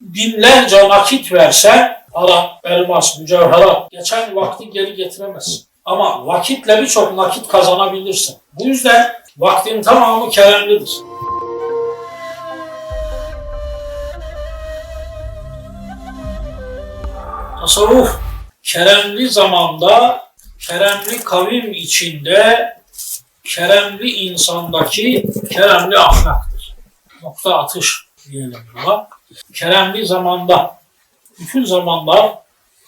binlerce nakit verse para, elmas, mücevherat geçen vakti geri getiremezsin. Ama vakitle birçok nakit kazanabilirsin. Bu yüzden vaktin tamamı keremlidir. Tasavvuf keremli zamanda, keremli kavim içinde, keremli insandaki keremli ahlaktır. Nokta atış diyelim buna. Keremli zamanda, bütün zamanlar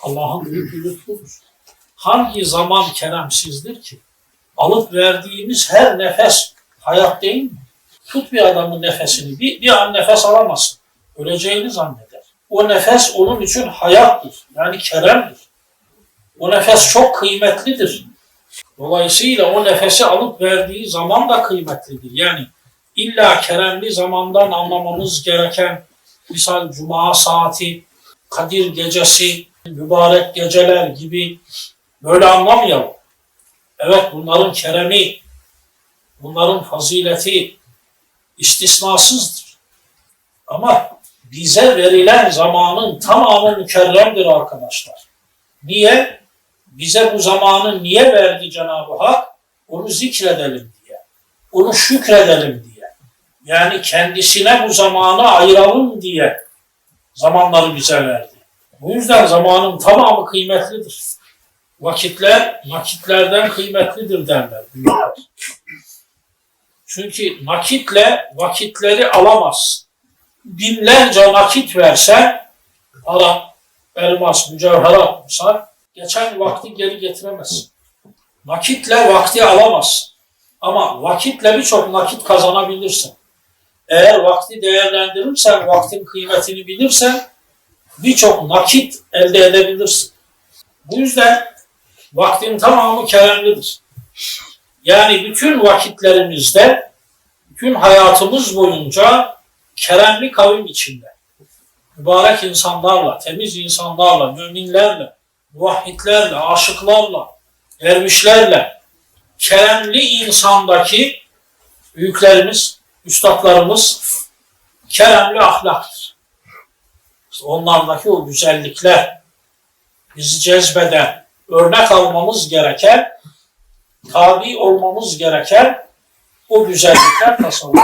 Allah'ın büyük bir lütfudur. Hangi zaman keremsizdir ki? Alıp verdiğimiz her nefes hayat değil mi? Tut bir adamın nefesini, bir, bir an nefes alamazsın. Öleceğini zanneder. O nefes onun için hayattır. Yani keremdir. O nefes çok kıymetlidir. Dolayısıyla o nefesi alıp verdiği zaman da kıymetlidir. Yani illa keremli zamandan anlamamız gereken misal cuma saati, Kadir gecesi, mübarek geceler gibi böyle anlamayalım. Evet bunların keremi, bunların fazileti istisnasızdır. Ama bize verilen zamanın tamamı mükerremdir arkadaşlar. Niye? Bize bu zamanı niye verdi Cenab-ı Hak? Onu zikredelim diye. Onu şükredelim diye. Yani kendisine bu zamanı ayıralım diye zamanları bize verdi. Bu yüzden zamanın tamamı kıymetlidir. Vakitler nakitlerden kıymetlidir derler büyükler. Çünkü nakitle vakitleri alamaz. Binlerce nakit verse para, elmas, mücevherat misal geçen vakti geri getiremezsin. Nakitle vakti alamazsın. Ama vakitle birçok nakit kazanabilirsin. Eğer vakti değerlendirirsen, vaktin kıymetini bilirsen birçok nakit elde edebilirsin. Bu yüzden vaktin tamamı keremlidir. Yani bütün vakitlerimizde, bütün hayatımız boyunca keremli kavim içinde, mübarek insanlarla, temiz insanlarla, müminlerle, muvahhidlerle, aşıklarla, dervişlerle, keremli insandaki büyüklerimiz, üstadlarımız keremli ahlaktır. Onlardaki o güzellikler bizi cezbeden, örnek almamız gereken, tabi olmamız gereken o güzellikler tasavvuf.